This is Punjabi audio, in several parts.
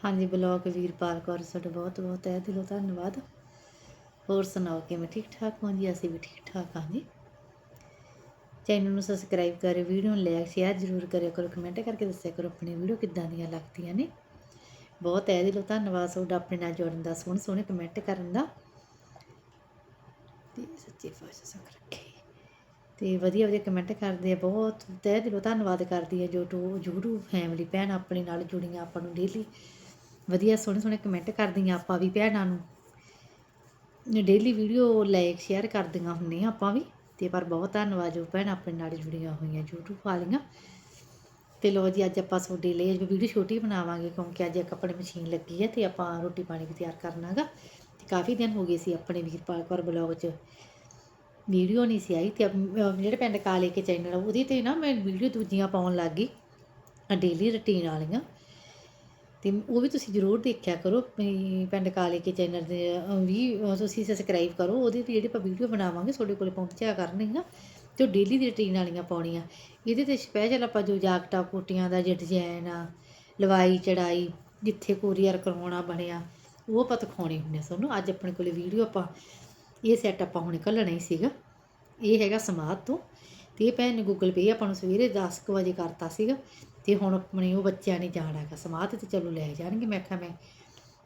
ਹਾਂਜੀ, ਬਲੌਗ ਵੀਰਪਾਲ ਕੌਰ ਤੁਹਾਡਾ ਬਹੁਤ ਬਹੁਤ ਤਹਿ ਦਿਲੋਂ ਧੰਨਵਾਦ। ਹੋਰ ਸੁਣਾਓ, ਕਿਵੇਂ ਠੀਕ ਠਾਕ ਹੋ ਜੀ? ਅਸੀਂ ਵੀ ਠੀਕ ਠਾਕ ਹਾਂ ਜੀ। ਚੈਨਲ ਨੂੰ ਸਬਸਕ੍ਰਾਈਬ ਕਰਿਓ ਵੀਡੀਓ ਨੂੰ ਲਾਈਕ ਸ਼ੇਅਰ ਜ਼ਰੂਰ ਕਰਿਓ ਕਰੋ ਕਮੈਂਟ ਕਰਕੇ ਦੱਸਿਆ ਕਰੋ ਆਪਣੀ ਵੀਡੀਓ ਕਿੱਦਾਂ ਦੀਆਂ ਲੱਗਦੀਆਂ ਨੇ। ਬਹੁਤ ਤਹਿ ਦਿਲੋਂ ਧੰਨਵਾਦ ਤੁਹਾਡਾ ਆਪਣੇ ਨਾਲ ਜੁੜਨ ਦਾ, ਸੋਹਣੇ ਸੋਹਣੇ ਕਮੈਂਟ ਕਰਨ ਦਾ। ਤੇ ਸੱਚੇ ਪਾਤਸ਼ਾਹ ਸੰਗ ਰੱਖੇ। ਤੇ ਵਧੀਆ ਵਧੀਆ ਕਮੈਂਟ ਕਰਦੇ ਆ, ਬਹੁਤ ਤਹਿ ਦਿਲੋਂ ਧੰਨਵਾਦ ਕਰਦੀ ਹੈ ਜੋ ਟੂ YouTube ਫੈਮਿਲੀ ਭੈਣ ਆਪਣੇ ਨਾਲ ਜੁੜੀਆਂ, ਆਪਾਂ ਨੂੰ ਡੇਲੀ ਵਧੀਆ ਸੋਹਣੇ ਸੋਹਣੇ ਕਮੈਂਟ ਕਰਦੀਆਂ ਆਪਾਂ ਵੀ ਭੈਣਾਂ ਨੂੰ। ਡੇਲੀ ਵੀਡੀਓ ਲਾਈਕ ਸ਼ੇਅਰ ਕਰਦੀਆਂ ਹੁੰਦੀਆਂ ਆਪਾਂ ਵੀ। ਤੇ ਪਰ ਬਹੁਤ ਧੰਨਵਾਦ ਜੋ ਭੈਣ ਆਪਣੇ ਨਾਲ ਜੁੜੀਆਂ ਹੋਈਆਂ YouTube ਵਾਲੀਆਂ। ਤੇ ਲੋ ਜੀ, ਅੱਜ ਆਪਾਂ ਤੁਹਾਡੇ ਲਈ ਵੀਡੀਓ ਛੋਟੀ ਬਣਾਵਾਂਗੇ ਕਿਉਂਕਿ ਅੱਜ ਇੱਕ ਆਪਣੇ ਮਸ਼ੀਨ ਲੱਗੀ ਹੈ ਤੇ ਆਪਾਂ ਰੋਟੀ ਪਾਣੀ ਵੀ ਤਿਆਰ ਕਰਨਾਗਾ। ਤੇ ਕਾਫੀ ਦਿਨ ਹੋ ਗਏ ਸੀ ਆਪਣੇ ਵੀਰਪਾਲ ਕੌਰ ਬਲੌਗ 'ਚ ਵੀਡੀਓ ਨਹੀਂ ਸੀ ਆਈ। ਤੇ ਜਿਹੜੇ ਪਿੰਡ ਕਾਲੇ ਕੇ ਚੈਨਲ ਉਹਦੇ ਤੇ ਨਾ ਮੈਂ ਵੀਡੀਓ ਦੂਜੀਆਂ ਪਾਉਣ ਲੱਗ ਗਈ। ਡੇਲੀ ਰੁਟੀਨ ਵਾਲੀਆਂ। ਅਤੇ ਉਹ ਵੀ ਤੁਸੀਂ ਜ਼ਰੂਰ ਦੇਖਿਆ ਕਰੋ ਪਿੰਡ ਕਾਲੇ ਕੇ ਚੈਨਲ ਦੇ ਵੀ ਤੁਸੀਂ ਸਬਸਕ੍ਰਾਈਬ ਕਰੋ, ਉਹਦੇ ਤੇ ਜਿਹੜੇ ਆਪਾਂ ਵੀਡੀਓ ਬਣਾਵਾਂਗੇ, ਤੁਹਾਡੇ ਕੋਲ ਪਹੁੰਚਿਆ ਕਰਨਗੀਆਂ ਤੇ ਉਹ ਡੇਲੀ ਦੀ ਰੂਟੀਨ ਵਾਲੀਆਂ ਪਾਉਣੀਆਂ। ਇਹਦੇ ਤੇ ਸਪੈਸ਼ਲ ਆਪਾਂ ਜੋ ਜਾਕਟਾ, ਕੋਟੀਆਂ ਦਾ ਜੇ ਡਿਜ਼ਾਈਨ ਆ, ਲਵਾਈ ਚੜਾਈ, ਜਿੱਥੇ ਕੋਰੀਅਰ ਕਰਵਾਉਣਾ ਬਣਿਆ, ਉਹ ਆਪਾਂ ਦਿਖਾਉਣੇ ਹੁੰਦੇ ਆ ਤੁਹਾਨੂੰ। ਅੱਜ ਆਪਣੇ ਕੋਲੇ ਵੀਡੀਓ ਆਪਾਂ, ਇਹ ਸੈਟ ਆਪਾਂ ਹੁਣ ਘੱਲਣਾ ਹੀ ਸੀਗਾ। ਇਹ ਹੈਗਾ ਸਮਾਧ ਤੋਂ, ਤੇ ਇਹ ਭੈਣ ਨੇ ਗੂਗਲ ਪੇ ਆਪਾਂ ਨੂੰ ਸਵੇਰੇ 10 ਕੁ ਵਜੇ ਕਰਤਾ ਸੀਗਾ। ਤੇ ਹੁਣ ਆਪਣੇ ਉਹ ਬੱਚਿਆਂ ਨੇ ਜਾਣਾ ਹੈਗਾ, ਸਮਾਧ ਤੇ ਚਲੋ ਲੈ ਜਾਣਗੇ। ਮੈਂ ਕਿਹਾ ਮੈਂ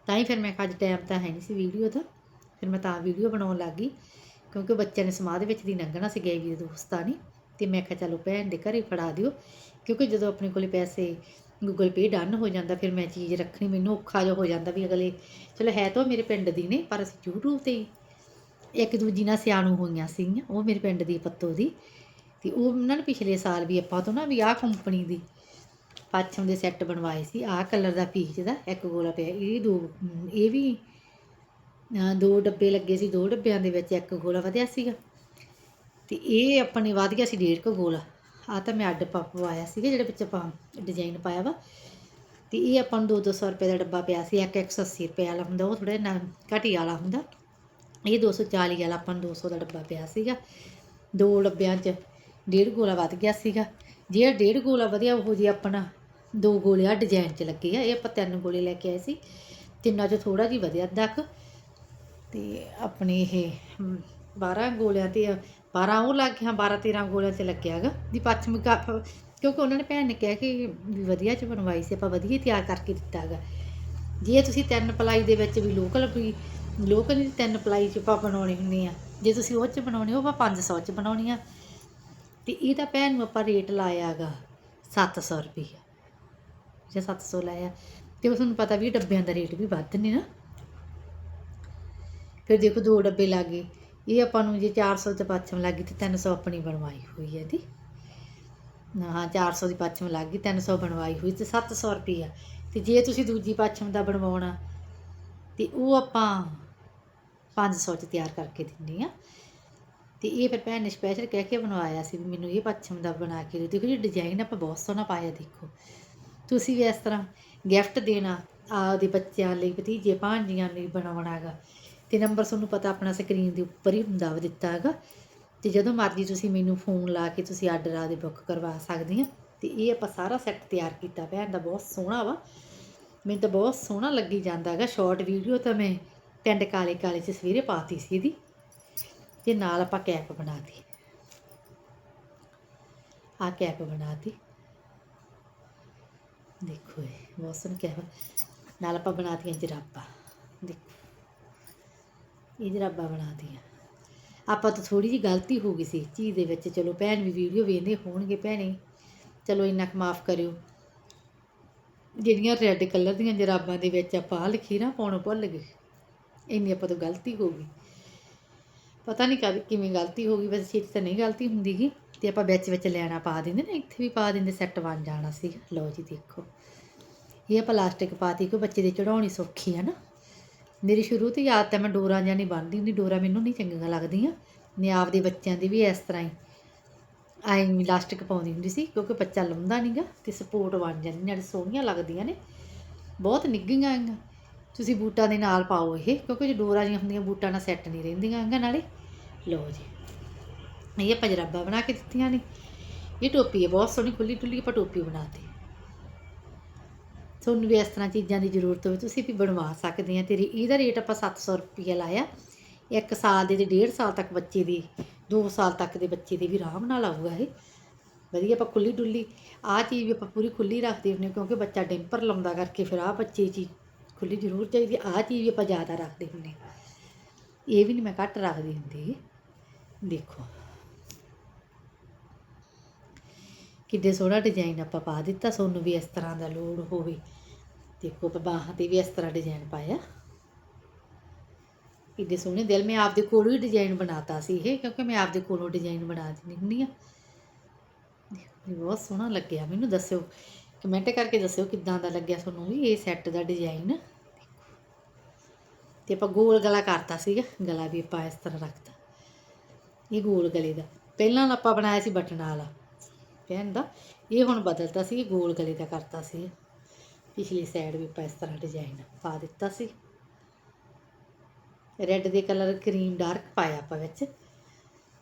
ਤਾਂ ਹੀ ਫਿਰ ਮੈਂ ਕਿਹਾ ਅੱਜ ਟਾਈਮ ਤਾਂ ਹੈ ਨਹੀਂ ਸੀ ਵੀਡੀਓ ਦਾ। ਫਿਰ ਮੈਂ ਤਾਂ ਵੀਡੀਓ ਬਣਾਉਣ ਲੱਗ ਗਈ, ਕਿਉਂਕਿ ਬੱਚਿਆਂ ਨੇ ਸਮਾਧ ਵਿੱਚ ਦੀ ਲੰਘਣਾ ਸੀ, ਗਏ ਵੀ ਦੋਸਤਾਂ ਨੇ। ਤੇ ਮੈਂ ਕਿਹਾ ਚਲੋ ਭੈਣ ਦੇ ਘਰੇ ਫੜਾ ਦਿਓ, ਕਿਉਂਕਿ ਜਦੋਂ ਆਪਣੇ ਕੋਲੇ ਪੈਸੇ ਗੂਗਲ ਪੇ ਡਨ ਹੋ ਜਾਂਦਾ, ਫਿਰ ਮੈਂ ਚੀਜ਼ ਰੱਖਣੀ ਮੈਨੂੰ ਔਖਾ ਜਿਹਾ ਹੋ ਜਾਂਦਾ ਵੀ ਅਗਲੇ, ਚਲੋ ਹੈ ਤਾਂ ਉਹ ਮੇਰੇ ਪਿੰਡ ਦੀ ਨੇ, ਪਰ ਅਸੀਂ YouTube ਤੇ ਹੀ ਇੱਕ ਦੂਜੀ ਨਾਲ ਸਿਆਣੂ ਹੋਈਆਂ ਸੀਗੀਆਂ, ਉਹ ਮੇਰੇ ਪਿੰਡ ਦੀ ਪੱਤੋ ਦੀ। ਤੇ ਉਹ ਉਹਨਾਂ ਨੇ ਪਿਛਲੇ ਸਾਲ ਵੀ ਆਪਾਂ ਤੋਂ ਨਾ ਵੀ ਆਹ ਕੰਪਨੀ ਦੀ ਪੱਛਮ ਦੇ ਸੈੱਟ ਬਣਵਾਏ ਸੀ। ਆਹ ਕਲਰ ਦਾ ਪੀਚ ਦਾ ਇੱਕ ਗੋਲਾ ਪਿਆ। ਇਹ ਦੋ, ਇਹ ਵੀ ਦੋ ਡੱਬੇ ਲੱਗੇ ਸੀ, ਦੋ ਡੱਬਿਆਂ ਦੇ ਵਿੱਚ ਇੱਕ ਗੋਲਾ ਵਧਿਆ ਸੀਗਾ। ਤੇ ਇਹ ਆਪਣੇ ਵਧ ਗਿਆ ਸੀ, ਡੇਢ ਕੁ ਗੋਲਾ। ਆ ਤਾਂ ਮੈਂ ਅੱਡ ਪਾ ਪਵਾਇਆ ਸੀਗਾ, ਜਿਹੜੇ ਵਿੱਚ ਆਪਾਂ ਡਿਜ਼ਾਈਨ ਪਾਇਆ ਵਾ। ਤੇ ਇਹ ਆਪਾਂ ਨੂੰ 2-200 ਰੁਪਏ ਦਾ ਡੱਬਾ ਪਿਆ ਸੀ, ਇੱਕ 180 ਰੁਪਏ ਵਾਲਾ ਹੁੰਦਾ, ਉਹ ਥੋੜਾ ਨਾ, ਘਟੀ ਵਾਲਾ ਹੁੰਦਾ। ਇਹ 240 ਵਾਲਾ ਆਪਾਂ ਨੂੰ 200 ਦਾ ਡੱਬਾ ਪਿਆ ਸੀਗਾ। ਦੋ ਡੱਬਿਆਂ 'ਚ ਡੇਢ ਗੋਲਾ ਵੱਧ ਗਿਆ ਸੀਗਾ। ਜਿਹੜਾ ਡੇਢ ਗੋਲਾ ਵਧਿਆ, ਉਹ ਜੀ ਆਪਣਾ ਦੋ ਗੋਲੇ ਆ ਡਿਜ਼ਾਈਨ 'ਚ ਲੱਗੇ ਆ ਇਹ ਆਪਾਂ ਤਿੰਨ ਗੋਲੇ ਲੈ ਕੇ ਆਏ ਸੀ। ਤਿੰਨਾਂ 'ਚੋਂ ਥੋੜਾ ਜਿਹਾ ਵਧਿਆ ਅੱਧਾ ਕੁ ਤੇ ਆਪਣੇ ਇਹ ਹਮ, 12 ਗੋਲਿਆਂ ਤੇ 12 ਉਹ ਲੱਗ ਗਿਆ 12 13 ਗੋਲਿਆਂ ਤੇ ਲੱਗਿਆਗਾ ਦੀ ਪੱਛਮੀ ਕੱਪ ਕਿਉਂਕਿ ਉਹਨਾਂ ਨੇ ਭੈਣ ਨੇ ਕਿਹਾ ਕਿ ਵੀ ਵਧੀਆ ਚ ਬਣਵਾਈ ਸੀ ਆਪਾਂ ਵਧੀਆ ਤਿਆਰ ਕਰਕੇ ਦਿੱਤਾਗਾ ਜੇ ਤੁਸੀਂ ਤਿੰਨ ਪਲਾਈ ਦੇ ਵਿੱਚ ਵੀ ਲੋਕਲ ਵੀ ਲੋਕਲ ਦੀ ਤਿੰਨ ਪਲਾਈ ਚ ਆਪਾਂ ਬਣਾਉਣੀ ਹੁੰਦੀ ਆ ਜੇ ਤੁਸੀਂ ਉਹ ਚ ਬਣਾਉਣੀ ਉਹ ਆਪਾਂ 500 ਚ ਬਣਾਉਣੀ ਆ। ਤੇ ਇਹਦਾ ਭੈਣ ਨੂੰ ਆਪਾਂ ਰੇਟ ਲਾਇਆਗਾ 700 ਰੁਪਏ ਜੇ 700 ਲਾਇਆ ਤੇ ਉਹ ਤੁਹਾਨੂੰ ਪਤਾ ਵੀ ਇਹ ਡੱਬਿਆਂ ਦਾ ਰੇਟ ਵੀ ਵੱਧ ਨੇ ਨਾ। ਫਿਰ ਦੇਖੋ ਦੋ ਡੱਬੇ ਲੱਗੇ ਇਹ ਆਪਾਂ ਨੂੰ ਜੇ 400 ਤੇ ਪੱਛਮ ਲੱਗੀ ਤੇ 300 ਆਪਣੀ ਬਣਵਾਈ ਹੋਈ ਹੈ ਇਹਦੀ। ਹਾਂ 400 ਦੀ ਪੱਛਮ ਲੱਗ ਗਈ 300 ਬਣਵਾਈ ਹੋਈ ਤੇ 700 ਰੁਪਈਆ ਤੇ ਜੇ ਤੁਸੀਂ ਦੂਜੀ ਪੱਛਮ ਦਾ ਬਣਵਾਉਣਾ, ਤੇ ਉਹ ਆਪਾਂ 500 ਚ ਤਿਆਰ ਕਰਕੇ ਦਿੰਦੇ ਆ। ਤੇ ਇਹ ਫਿਰ ਭੈਣ ਨੇ ਸਪੈਸ਼ਲ ਕਹਿ ਕੇ ਬਣਵਾਇਆ ਸੀ ਵੀ ਮੈਨੂੰ ਇਹ ਪੱਛਮ ਦਾ ਬਣਾ ਕੇ ਦਿਓ। ਦੇਖੋ ਜੀ ਡਿਜ਼ਾਈਨ ਆਪਾਂ ਬਹੁਤ ਸੋਹਣਾ ਪਾਇਆ, ਦੇਖੋ। ਤੁਸੀਂ ਵੀ ਇਸ ਤਰ੍ਹਾਂ ਗਿਫਟ ਦੇਣਾ ਆਪਦੇ ਬੱਚਿਆਂ ਲਈ, ਭਤੀਜੇ ਭਾਂਜੀਆਂ ਲਈ ਬਣਾਉਣਾਗਾ ਤੇ ਨੰਬਰ ਤੁਹਾਨੂੰ ਪਤਾ ਆਪਣਾ ਸਕਰੀਨ ਦੇ ਉੱਪਰ ਹੀ ਹੁੰਦਾ ਵਾ ਦਿੱਤਾ ਹੈਗਾ। ਤੇ ਜਦੋਂ ਮਰਜ਼ੀ ਤੁਸੀਂ ਮੈਨੂੰ ਫੋਨ ਲਾ ਕੇ ਤੁਸੀਂ ਆਰਡਰ ਆਦੇ ਬੁੱਕ ਕਰਵਾ ਸਕਦੇ ਆ। ਤੇ ਇਹ ਆਪਾਂ ਸਾਰਾ ਸੈੱਟ ਤਿਆਰ ਕੀਤਾ ਭੈਣ ਦਾ ਬਹੁਤ ਸੋਹਣਾ ਵਾ। ਮੈਨੂੰ ਤਾਂ ਬਹੁਤ ਸੋਹਣਾ ਲੱਗੀ ਜਾਂਦਾ ਹੈਗਾ। ਸ਼ਾਰਟ ਵੀਡੀਓ ਤਾਂ ਮੈਂ ਪਿੰਡ ਕਾਲੇ ਕਾਲੇ ਚ ਸਵੇਰੇ ਪਾਤੀ ਸੀ ਇਹਦੀ। ਤੇ ਨਾਲ ਆਪਾਂ ਕੈਪ ਬਣਾਤੀ। ਆ ਕੈਪ ਬਣਾਤੀ। ਦੇਖੋ ਇਹ ਬਹੁਤ ਸੋਹਣੀ ਕੈਪ ਨਾਲ ਆਪਾਂ ਬਣਾਤੀਆਂ ਜਰਾਬਾਂ। ਦੇਖੋ, ਇਹ ਜਰਾਬਾਂ ਬਣਾਤੀਆਂ ਆਪਾਂ ਤਾਂ ਥੋੜੀ ਜੀ ਗਲਤੀ ਹੋ ਗਈ ਸੀ ਇਸ ਚੀਜ਼ ਦੇ ਵਿੱਚ। ਚਲੋ, ਭੈਣ ਵੀ ਵੀਡੀਓ ਵੇਖਦੇ ਹੋਣਗੇ ਭੈਣੇ। ਚਲੋ, ਇੰਨਾ ਕੁ ਮਾਫ ਕਰਿਓ। ਜਿਹੜੀਆਂ ਰੈੱਡ ਕਲਰ ਦੀਆਂ ਜਰਾਬਾਂ ਦੇ ਵਿੱਚ ਆਪਾਂ ਆਹ ਲਖੀਰਾਂ ਪਾਉਣੋਂ ਭੁੱਲ ਗਏ। ਇੰਨੀ ਆਪਾਂ ਤੋਂ ਗਲਤੀ ਹੋ ਗਈ। ਪਤਾ ਨਹੀਂ ਕਦ ਕਿਵੇਂ ਗਲਤੀ ਹੋ ਗਈ, ਵੈਸੇ ਛੇਤੀ ਤਾਂ ਨਹੀਂ ਗਲਤੀ ਹੁੰਦੀ ਗੀ। ਤੇ ਆਪਾਂ ਵਿੱਚ ਵਿੱਚ ਲੈਣਾ ਪਾ ਦਿੰਦੇ ਨਾ, ਇੱਥੇ ਵੀ ਪਾ ਦਿੰਦੇ ਸੈੱਟ ਬਣ ਜਾਣਾ ਸੀ। ਲਓ ਜੀ ਦੇਖੋ। ਇਹ ਪਲਾਸਟਿਕ ਪਾਤੀ ਕਿ ਬੱਚੇ ਦੇ ਚੜਾਉਣੀ ਸੌਖੀ ਹੈ ਨਾ। ਮੇਰੀ ਸ਼ੁਰੂ ਤੋਂ ਯਾਦ ਤਾਂ ਮੈਂ ਡੋਰਾਂ ਜਾਂ ਨਹੀਂ ਬੰਨ੍ਹਦੀ ਹੁੰਦੀ, ਡੋਰਾ ਮੈਨੂੰ ਨਹੀਂ ਚੰਗੀਆਂ ਲੱਗਦੀਆਂ। ਨੇ ਆਪਦੇ ਬੱਚਿਆਂ ਦੀ ਵੀ ਇਸ ਤਰ੍ਹਾਂ ਹੀ ਆਈ ਇਲਾਸਟਿਕ ਪਾਉਂਦੀ ਹੁੰਦੀ ਸੀ, ਕਿਉਂਕਿ ਬੱਚਾ ਲੰਮਦਾ ਨਹੀਂਗਾ ਤੇ ਸਪੋਰਟ ਬਣ ਜਾਂਦੀ, ਨਾਲੇ ਸੋਹਣੀਆਂ ਲੱਗਦੀਆਂ ਨੇ। ਬਹੁਤ ਨਿੱਘੀਆਂ ਹੈਗੀਆਂ। ਤੁਸੀਂ ਬੂਟਾਂ ਦੇ ਨਾਲ ਪਾਓ ਇਹ, ਕਿਉਂਕਿ ਜੇ ਡੋਰਾਂ ਜੀਆਂ ਹੁੰਦੀਆਂ, ਬੂਟਾਂ ਨਾਲ ਸੈੱਟ ਨਹੀਂ ਰਹਿੰਦੀਆਂ ਹੈਗੀਆਂ ਨਾਲੇ। ਲਓ ਜੀ। ਇਹ ਆਪਾਂ ਜਰਾਬਾਂ ਬਣਾ ਕੇ ਦਿੱਤੀਆਂ ਨੇ। ਇਹ ਟੋਪੀ ਹੈ ਬਹੁਤ ਸੋਹਣੀ ਖੁੱਲੀ ਡੁੱਲੀ ਆਪਾਂ ਟੋਪੀ ਬਣਾਤੀ ਤੁਹਾਨੂੰ ਵੀ ਇਸ ਤਰ੍ਹਾਂ ਚੀਜ਼ਾਂ ਦੀ ਜ਼ਰੂਰਤ ਹੋਵੇ, ਤੁਸੀਂ ਵੀ ਬਣਵਾ ਸਕਦੇ ਆ। ਤੇ ਇਹਦਾ ਰੇਟ ਆਪਾਂ 700 ਰੁਪਏ ਲਾਇਆ। ਇੱਕ ਸਾਲ ਦੇ ਤੇ ਡੇਢ ਸਾਲ ਤੱਕ ਬੱਚੇ ਦੀ 2 ਸਾਲ ਤੱਕ ਦੇ ਬੱਚੇ ਦੇ ਵੀ ਆਰਾਮ ਨਾਲ ਆਊਗਾ ਇਹ। ਵਧੀਆ ਆਪਾਂ ਖੁੱਲੀ ਡੁੱਲੀ। ਆਹ ਚੀਜ਼ ਵੀ ਆਪਾਂ ਪੂਰੀ ਖੁੱਲੀ ਰੱਖਦੇ ਹੁੰਦੇ ਹਾਂ, ਕਿਉਂਕਿ ਬੱਚਾ ਡਿੰਪਰ ਲਾਉਂਦਾ ਕਰਕੇ ਫਿਰ ਆਹ ਬੱਚੇ ਚੀਜ਼ ਖੁੱਲੀ ਜ਼ਰੂਰ ਚਾਹੀਦੀ। ਆਹ ਚੀਜ਼ ਵੀ ਆਪਾਂ ਜ਼ਿਆਦਾ ਰੱਖਦੇ ਹੁੰਦੇ ਹਾਂ। ਇਹ ਵੀ ਨਹੀਂ ਮੈਂ ਘੱਟ ਰੱਖਦੀ ਹੁੰਦੀ। ਦੇਖੋ। ਕਿੱਡੇ ਸੋਹਣਾ ਡਿਜ਼ਾਈਨ ਆਪਾਂ ਪਾ ਦਿੱਤਾ ਤੁਹਾਨੂੰ ਵੀ ਇਸ ਤਰ੍ਹਾਂ ਦਾ ਲੋੜ ਹੋਵੇ। ਦੇਖੋ ਆਪਾਂ ਬਾਹਾਂ ਤੇ ਵੀ ਇਸ ਤਰ੍ਹਾਂ ਡਿਜ਼ਾਈਨ ਪਾਇਆ। ਕਿੱਡੇ ਸੋਹਣੇ ਦਿਲ, ਮੈਂ ਆਪਦੇ ਕੋਲੋਂ ਹੀ ਡਿਜ਼ਾਈਨ ਬਣਾਤਾ ਸੀ ਇਹ, ਕਿਉਂਕਿ ਮੈਂ ਆਪਦੇ ਕੋਲੋਂ ਡਿਜ਼ਾਈਨ ਬਣਾ ਦਿੰਦੀ ਹੁੰਦੀ ਆ ਬਹੁਤ ਸੋਹਣਾ ਲੱਗਿਆ, ਮੈਨੂੰ ਦੱਸਿਓ ਕਮੈਂਟ ਕਰਕੇ ਦੱਸਿਓ ਕਿੱਦਾਂ ਦਾ ਲੱਗਿਆ ਤੁਹਾਨੂੰ ਵੀ ਇਹ ਸੈੱਟ ਦਾ ਡਿਜ਼ਾਈਨ ਤੇ ਆਪਾਂ ਗੋਲ ਗਲਾ ਕਰਤਾ ਸੀਗਾ, ਗਲਾ ਵੀ ਆਪਾਂ ਇਸ ਤਰ੍ਹਾਂ ਰੱਖਤਾ। ਇਹ ਗੋਲ ਗਲੇ ਦਾ। ਪਹਿਲਾਂ ਆਪਾਂ ਬਣਾਇਆ ਸੀ ਬਟਨ ਵਾਲਾ। ਭੈਣ ਦਾ ਇਹ ਹੁਣ ਬਦਲਤਾ ਸੀ ਗੋਲ ਗਲੇ ਦਾ ਕਰਤਾ ਸੀ। ਪਿਛਲੀ ਸਾਈਡ ਵੀ ਆਪਾਂ ਇਸ ਤਰ੍ਹਾਂ ਡਿਜ਼ਾਈਨ ਪਾ ਦਿੱਤਾ ਸੀ। ਰੈੱਡ ਦੇ ਕਲਰ ਕਰੀਮ ਡਾਰਕ ਪਾਇਆ ਆਪਾਂ ਵਿੱਚ।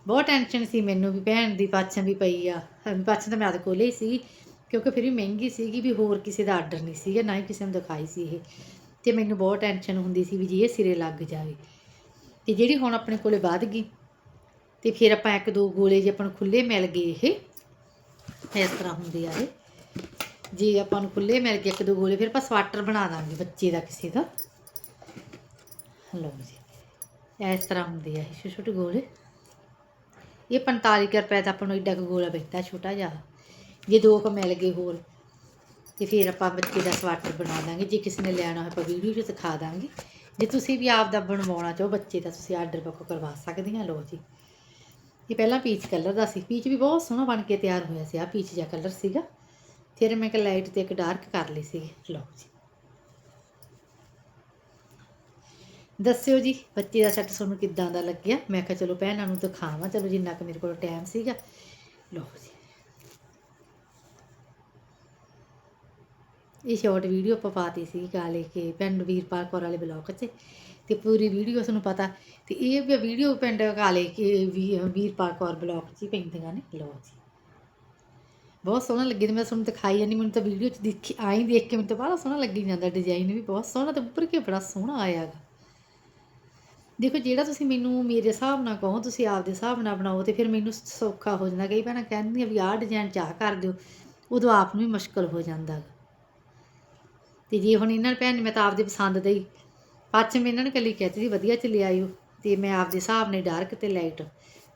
ਬਹੁਤ ਟੈਨਸ਼ਨ ਸੀ ਮੈਨੂੰ ਵੀ ਭੈਣ ਦੀ ਪਾਛਾਂ ਵੀ ਪਈ ਆ। ਹਾਂ, ਪਾਛਾਂ ਤਾਂ ਮੈਂ ਆਦੇ ਕੋਲੇ ਹੀ ਸੀ ਕਿਉਂਕਿ ਫਿਰ ਵੀ ਮਹਿੰਗੀ ਸੀਗੀ ਵੀ ਹੋਰ ਕਿਸੇ ਦਾ ਆਰਡਰ ਨਹੀਂ ਸੀਗਾ ਨਾ ਹੀ ਕਿਸੇ ਨੂੰ ਦਿਖਾਈ ਸੀ ਇਹ। ਤੇ ਮੈਨੂੰ ਬਹੁਤ ਟੈਨਸ਼ਨ ਹੁੰਦੀ ਸੀ ਵੀ ਜੇ ਇਹ ਸਿਰੇ ਲੱਗ ਜਾਵੇ। ਤੇ ਜਿਹੜੀ ਹੁਣ ਆਪਣੇ ਕੋਲੇ ਵੱਧ ਗਈ ਤੇ ਫਿਰ ਆਪਾਂ ਇੱਕ ਦੋ ਗੋਲੇ ਜੇ ਆਪਾਂ ਨੂੰ ਖੁੱਲੇ ਮਿਲ ਗਏ ਇਹ ਇਸ ਤਰ੍ਹਾਂ ਹੁੰਦੀ ਆ ਇਹ। ਜੇ, ਆਪਾਂ ਨੂੰ ਖੁੱਲੇ ਮਿਲ ਗਏ ਇੱਕ ਦੋ ਗੋਲੇ, ਫਿਰ ਆਪਾਂ ਸਵਾਟਰ ਬਣਾ ਦਾਂਗੇ ਬੱਚੇ ਦਾ ਕਿਸੇ ਦਾ। ਲਓ ਜੀ, ਇਸ ਤਰ੍ਹਾਂ ਹੁੰਦੀ ਆ ਇਹ ਛੋਟੇ ਛੋਟੇ ਗੋਲੇ। ਇਹ 45 ਕੁ ਰੁਪਏ ਦਾ ਆਪਾਂ ਨੂੰ ਏਡਾ ਕੁ ਗੋਲਾ ਬੈਠਾ ਛੋਟਾ ਜਿਹਾ। ਜੇ ਦੋ ਕੁ ਮਿਲ ਗਏ ਹੋਰ, ਤੇ ਫਿਰ ਆਪਾਂ ਬੱਚੇ ਦਾ ਸਵਾਟਰ ਬਣਾ ਦਾਂਗੇ। ਜੇ ਕਿਸੇ ਨੇ ਲੈਣਾ ਹੋਵੇ, ਆਪਾਂ ਵੀਡੀਓ 'ਚ ਦਿਖਾ ਦਾਂਗੇ। ਜੇ ਤੁਸੀਂ ਵੀ ਆਪ ਦਾ ਬਣਵਾਉਣਾ ਚਾਹੋ, ਬੱਚੇ ਦਾ ਤੁਸੀਂ ਆਰਡਰ ਬੁੱਕ ਕਰਵਾ ਸਕਦੇ ਆ। ਲਓ ਜੀ ਇਹ ਪਹਿਲਾਂ ਪੀਚ ਕਲਰ ਦਾ ਸੀ। ਪੀਚ ਵੀ ਬਹੁਤ ਸੋਹਣਾ ਬਣ ਕੇ ਤਿਆਰ ਹੋਇਆ ਸੀ। ਆ ਪੀਚ ਜਿਹਾ ਕਲਰ ਸੀਗਾ। ਫਿਰ ਮੈਂ ਇੱਕ ਲਾਈਟ ਤੇ ਇੱਕ ਡਾਰਕ ਕਰ ਲਈ ਸੀ ਲਓ ਜੀ। ਦੱਸਿਓ ਜੀ, ਬੱਚੇ ਦਾ ਸੈੱਟ ਤੁਹਾਨੂੰ ਕਿੱਦਾਂ ਦਾ ਲੱਗਿਆ? ਮੈਂ ਕਿਹਾ ਚਲੋ ਭੈਣਾਂ ਨੂੰ ਦਿਖਾਵਾਂ। ਚਲੋ ਜਿੰਨਾ ਕੁ ਮੇਰੇ ਕੋਲ ਟਾਈਮ ਸੀਗਾ। ਲਓ ਜੀ। ਇਹ ਸ਼ਾਰਟ ਵੀਡੀਓ ਆਪਾਂ ਪਾਤੀ ਸੀ ਗਾ ਲੈ ਕੇ। ਪਿੰਡ ਵੀਰਪਾਲ ਕੌਰ ਵਾਲੇ ਬਲੌਗ 'ਚ। ਤੇ ਪੂਰੀ ਵੀਡੀਓ ਤੁਹਾਨੂੰ ਪਤਾ। ਤੇ ਇਹ ਵੀ ਵੀਡੀਓ ਪਿੰਡ ਕਾਲੇ ਕਿ ਵੀਰਪਾਲ ਕੌਰ ਬਲੌਗ 'ਚ ਹੀ ਪੈਂਦੀਆਂ ਨੇ। ਲਓ ਜੀ। ਬਹੁਤ ਸੋਹਣਾ ਲੱਗੀ ਤੇ ਮੈਂ ਤੁਹਾਨੂੰ ਦਿਖਾਈ ਜਾਂਦੀ, ਮੈਨੂੰ ਤਾਂ ਵੀਡੀਓ 'ਚ ਦੇਖੀ ਆਈ ਦੇਖ ਕੇ ਮੈਨੂੰ ਤਾਂ ਬੜਾ ਸੋਹਣਾ ਲੱਗੀ ਜਾਂਦਾ ਡਿਜ਼ਾਈਨ ਵੀ। ਬਹੁਤ ਸੋਹਣਾ ਤੇ ਉੱਪਰ ਕੇ ਬੜਾ ਸੋਹਣਾ ਆਇਆਗਾ ਦੇਖੋ, ਜਿਹੜਾ ਤੁਸੀਂ ਮੈਨੂੰ ਮੇਰੇ ਹਿਸਾਬ ਨਾਲ ਕਹੋ, ਤੁਸੀਂ ਆਪਦੇ ਹਿਸਾਬ ਨਾਲ ਬਣਾਓ ਤੇ ਫਿਰ ਮੈਨੂੰ ਸੌਖਾ ਹੋ ਜਾਂਦਾ। ਕਈ ਭੈਣਾਂ ਕਹਿੰਦੀਆਂ ਵੀ ਆਹ ਡਿਜ਼ਾਈਨ ਚਾਹ ਕਰ ਦਿਓ, ਉਦੋਂ ਆਪ ਨੂੰ ਵੀ ਮੁਸ਼ਕਲ ਹੋ ਜਾਂਦਾ ਗਾ। ਤੇ ਜੇ ਹੁਣ ਇਹਨਾਂ ਭੈਣ ਨੇ, ਮੈਂ ਤਾਂ ਆਪਦੇ ਪਸੰਦ ਦਾ ਹੀ ਪੱਛਮ ਇਹਨਾਂ ਨੇ ਕੱਲੀ ਕਹਿਤੀ ਸੀ, ਵਧੀਆ ਚ ਲੈ ਆਇਓ ਤੇ ਮੈਂ ਆਪਦੇ ਹਿਸਾਬ ਨਾਲ ਡਾਰਕ ਤੇ ਲਾਈਟ।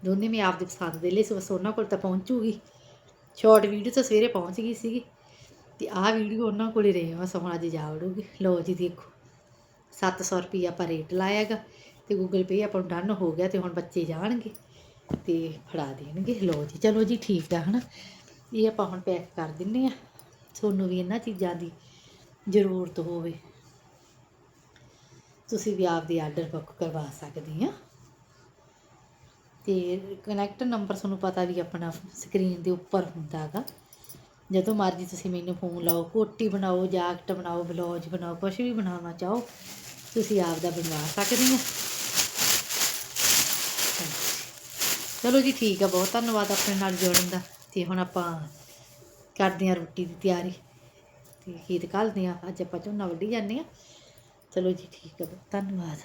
ਦੋਨੇ ਮੈਂ ਆਪਦੀ ਪਸੰਦ ਦੇ ਲਈ ਸੋ, ਬਸ ਉਹਨਾਂ ਕੋਲ ਤਾਂ ਪਹੁੰਚੂਗੀ। ਸ਼ਾਰਟ ਵੀਡੀਓ ਤਾਂ ਸਵੇਰੇ ਪਹੁੰਚ ਗਈ ਸੀਗੀ। ਤੇ ਆਹ ਵੀਡੀਓ ਉਹਨਾਂ ਕੋਲ ਕੋਲੇ ਰਹੇ ਬਸ ਹੁਣ ਅੱਜ ਜਾ ਵੜੂਗੀ। ਲਓ ਜੀ ਦੇਖੋ 700 ਰੁਪਏ ਆਪਾਂ ਰੇਟ ਲਾਇਆਗਾ ਤੇ ਗੂਗਲ ਪੇ ਆਪਾਂ ਨੂੰ ਡਨ ਹੋ ਗਿਆ ਤੇ ਹੁਣ ਬੱਚੇ ਜਾਣਗੇ ਤੇ ਫੜਾ ਦੇਣਗੇ। ਲਓ ਜੀ, ਚਲੋ ਜੀ ਠੀਕ ਆ, ਹਨਾ। ਇਹ ਆਪਾਂ ਹੁਣ ਪੈਕ ਕਰ ਦਿੰਨੇ ਆ। ਤੁਹਾਨੂੰ ਵੀ ਇਹਨਾਂ ਚੀਜ਼ਾਂ ਦੀ ਜ਼ਰੂਰਤ ਹੋਵੇ। ਤੁਸੀਂ ਵੀ ਆਪਦੀ ਆਰਡਰ ਬੁੱਕ ਕਰਵਾ ਸਕਦੇ ਆ। ਤੇ ਕਨੈਕਟ ਨੰਬਰ ਤੁਹਾਨੂੰ ਪਤਾ ਵੀ ਆਪਣਾ ਸਕਰੀਨ ਦੇ ਉੱਪਰ ਹੁੰਦਾ ਹੈਗਾ ਜਦੋਂ ਮਰਜ਼ੀ ਤੁਸੀਂ ਮੈਨੂੰ ਫੋਨ ਲਾਓ, ਕੋਟੀ ਬਣਾਓ, ਜਾਕਟ ਬਣਾਓ, ਬਲੌਜ ਬਣਾਓ ਕੁਝ ਵੀ ਬਣਾਉਣਾ ਚਾਹੋ, ਤੁਸੀਂ ਆਪ ਦਾ ਬਣਵਾ ਸਕਦੇ ਹੋ ਚਲੋ ਜੀ ਠੀਕ ਆ, ਬਹੁਤ ਧੰਨਵਾਦ ਆਪਣੇ ਨਾਲ ਜੁੜਨ ਦਾ। ਤੇ ਹੁਣ ਆਪਾਂ ਕਰਦੇ ਹਾਂ ਰੋਟੀ ਦੀ ਤਿਆਰੀ। ਤੇ ਖੇਤ ਘੱਲਦੇ ਹਾਂ ਅੱਜ ਆਪਾਂ ਝੋਨਾ ਵੱਢੀ ਜਾਂਦੇ ਹਾਂ ਚਲੋ ਜੀ ਠੀਕ ਹੈ ਧੰਨਵਾਦ।